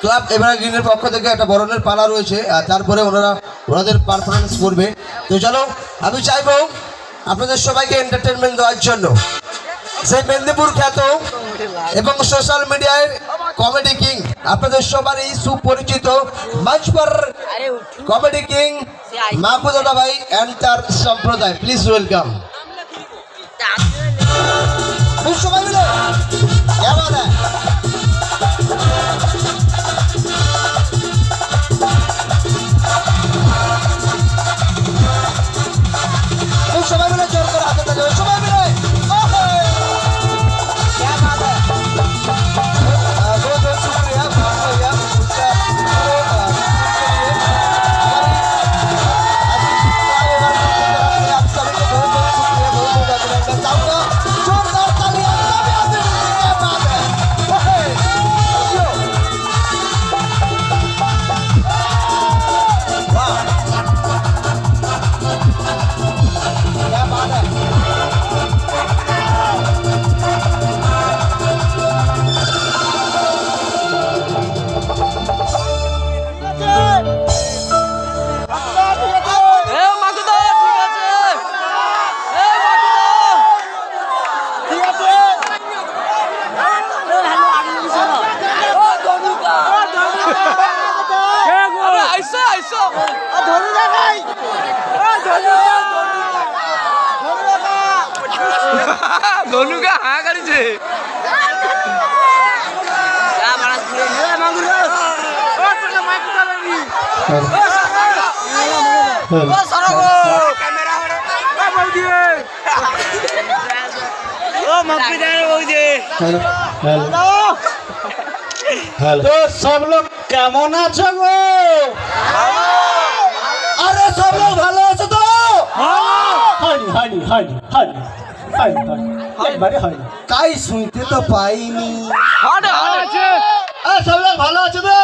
Club এভারগ্রিনের পক্ষ থেকে একটা বরণের পালা রয়েছে আর তারপরে ওনারা ওনাদের পারফরমেন্স করবে। তো চলো আমি চাইব আপনাদের সবাইকে এন্টারটেনমেন্ট দেওয়ার জন্য। সেই মেদিনীপুর খ্যাত এবং সোশ্যাল মিডিয়ায় কমেডি কিং আপনাদের সবারই সুপরিচিত মঞ্চ পর কমেডি কিং মাহফুজ দাদা ভাই অ্যান্ড তার সম্প্রদায়। প্লিজ ওয়েলকাম সবাই মিলে। ধনুকা হা করেছে তো সব লোক কেমন আছো গো? আরে সব লোক ভালো আছে তো? হয়নি হয়নি হয়নি হয়নি একবারে কাই শুনতে তো পাইনি। ভালো আছে। তো?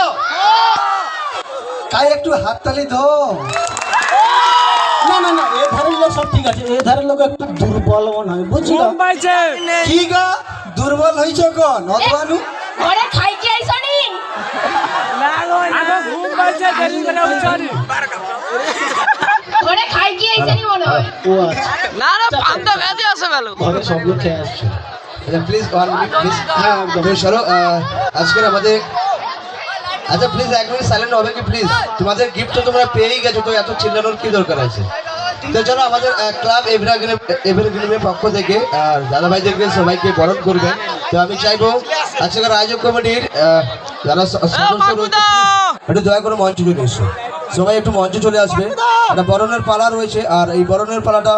কাই একটু হাততালি দো না না না এ ধারের লোক সব ঠিক আছে। এ ধারের লোক একটু দুর্বল মনে হয় বুঝলাম কি গা? দুর্বল হইছ কন অতবানু ঘরে খাইতে আইসনি? ঘরে খাইতে আইসনি মনে হয় প্লিজ প্লিজ হ্যাঁ আমাদের আচ্ছা প্লিজ হবে কি প্লিজ তোমাদের গিফট তো তোমরা পেয়েই গেছো তো এত চিল্লানোর কি দরকার আছে তো চলো আমাদের ক্লাব এভারগ্রিন এভারগ্রিনের পক্ষ থেকে আর দাদা ভাইদেরকে সবাইকে বরণ করবেন তো আমি চাইব আজকের আয়োজক কমিটির যারা সদস্য রয়েছে একটু দয়া করে মঞ্চে এসো সবাই একটু মঞ্চে চলে আসবে একটা বরণের পালা রয়েছে আর এই বরণের পালাটা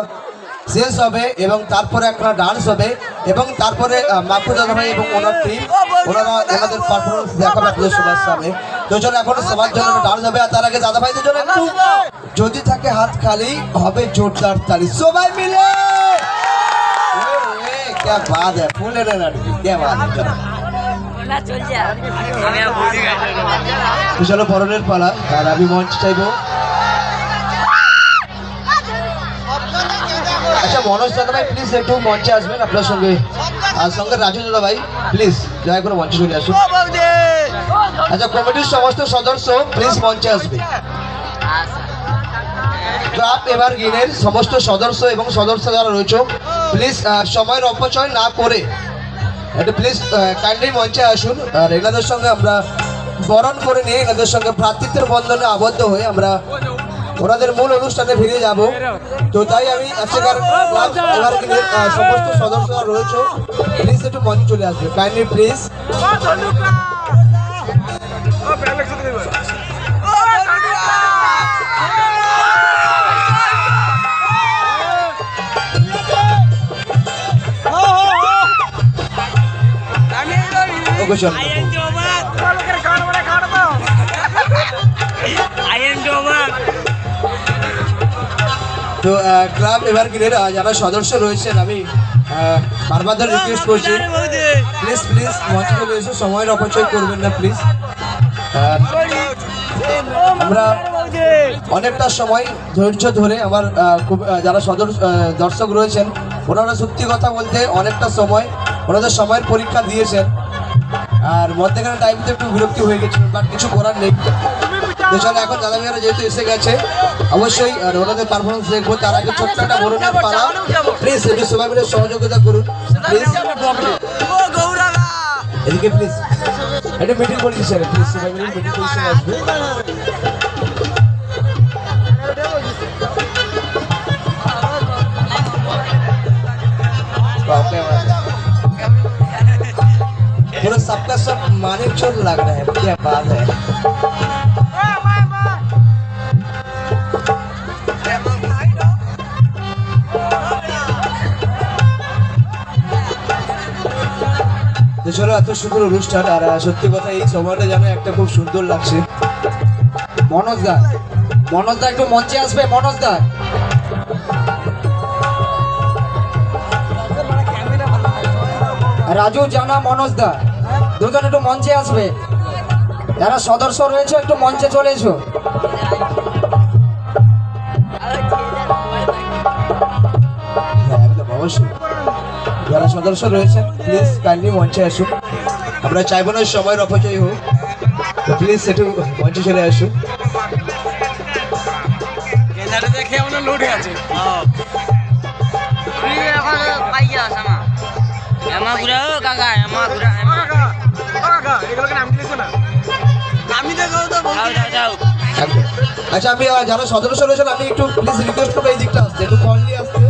শেষ হবে এবং তারপরে একটা ডান্স হবে এবং তারপরে মাহফুজ দাদা ভাই এবং ওনার টিম ওনারা ওনাদের পারফরমেন্স দেখাবে আপনাদের সবার সামনে তো চলো এখন সবার জন্য ডান্স হবে আর তার আগে দাদা ভাইদের জন্য একটু যদি থাকে হাত খালি হবে জোরদার তালি সবাই মিলে এ, এ, क्या बात है फुल एनर्जी क्या बात है चलो তো চলো বরণের পালা। আর আমি মঞ্চ চাইব। আচ্ছা মনোজ দাদা ভাই প্লিজ একটু মঞ্চে আসবেন আপনার সঙ্গে। আর সঙ্গে রাজু দাদা ভাই প্লিজ দয়া করে মঞ্চে চলে আসুন। আচ্ছা কমিটির সমস্ত সদস্য প্লিজ মঞ্চে আসবে। ক্লাব এবার গিনের সমস্ত সদস্য এবং সদস্য যারা রয়েছে প্লিজ সময়ের অপচয় না করে এটা প্লিজ কাইন্ডলি মঞ্চে আসুন। আর এনাদের সঙ্গে আমরা বরণ করে নিয়ে এনাদের সঙ্গে ভ্রাতৃত্বের বন্ধনে আবদ্ধ হয়ে আমরা ওনাদের মূল অনুষ্ঠানে ফিরে যাব। তো তাই আমি আজকের সমস্ত সদস্যরা রয়েছে। প্লিজ একটু মঞ্চে চলে আসবে। কাইন্ডলি প্লিজ ওকে চল তো ক্লাব এবার গিনের যারা সদস্য রয়েছেন আমি বারবার ধরে রিকোয়েস্ট করছি। প্লিজ প্লিজ মঞ্চে চলে এসে সময়ের অপচয় করবেন না প্লিজ আমরা অনেকটা সময় ধৈর্য ধরে আমার খুব যারা সদস্য দর্শক রয়েছেন ওনারা সত্যি কথা বলতে অনেকটা সময় ওনাদের সময়ের পরীক্ষা দিয়েছেন। আর মধ্যেখানে টাইমতে একটু বিরক্তি হয়ে গেছিল বাট কিছু করার নেই। তো চলো এখন দাদা ভাইয়ারা যেহেতু এসে গেছে অবশ্যই আর ওনাদের পারফরমেন্স দেখবো তার আগে ছোট্ট একটা বরণের পালা প্লিজ একটু সবাই মিলে সহযোগিতা করুন প্লিজ ও গৌরালা এদিকে প্লিজ একটা মিটিং করেছি স্যার প্লিজ সবাই মিলে মিটিং পজিশনে আসবে बाप रे बाप। पूरा सबका सब माने चोट लग रहा है क्या बात है তো এত সুন্দর অনুষ্ঠান, আর সত্যি কথা, এই সময়টা যেন একটা খুব সুন্দর লাগছে। মনোজ দা মনোজ দা, একটু মঞ্চে আসবে, মনোজ দা। রাজু, জানা, মনোজ দা। দুজন একটু মঞ্চে আসবে। যারা সদস্য রয়েছে, একটু মঞ্চে চলে এসো। হ্যাঁ অবশ্যই। যারা সদস্য রয়েছেন প্লিজ কাইন্ডলি মঞ্চে আসুন। আমরা চাইব না সময়ের অপচয় হোক তো প্লিজ একটু মঞ্চে চলে আসুন। দেখে আমরা লোডে আছে। আচ্ছা আমি যারা সদস্য রয়েছেন আমি একটু প্লিজ রিকোয়েস্ট করব এই দিকটা আসতে একটু ফ্রন্টলি আসতে।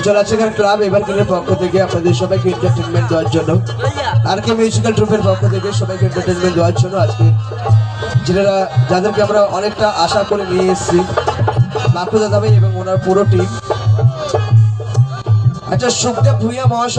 তো চলো আজকের ক্লাব এবার পক্ষ থেকে আপনাদের সবাইকে এন্টারটেনমেন্ট দেওয়ার জন্য। আর কি মিউজিক্যাল ট্রুপের পক্ষ থেকে সবাইকে এন্টারটেনমেন্ট দেওয়ার জন্য আজকে যারা যাদেরকে আমরা অনেকটা আশা করে নিয়ে এসেছি মাকুদা দাবাই এবং ওনার পুরো টিম আচ্ছা সুখদেব ভূঁইয়া মহাশয়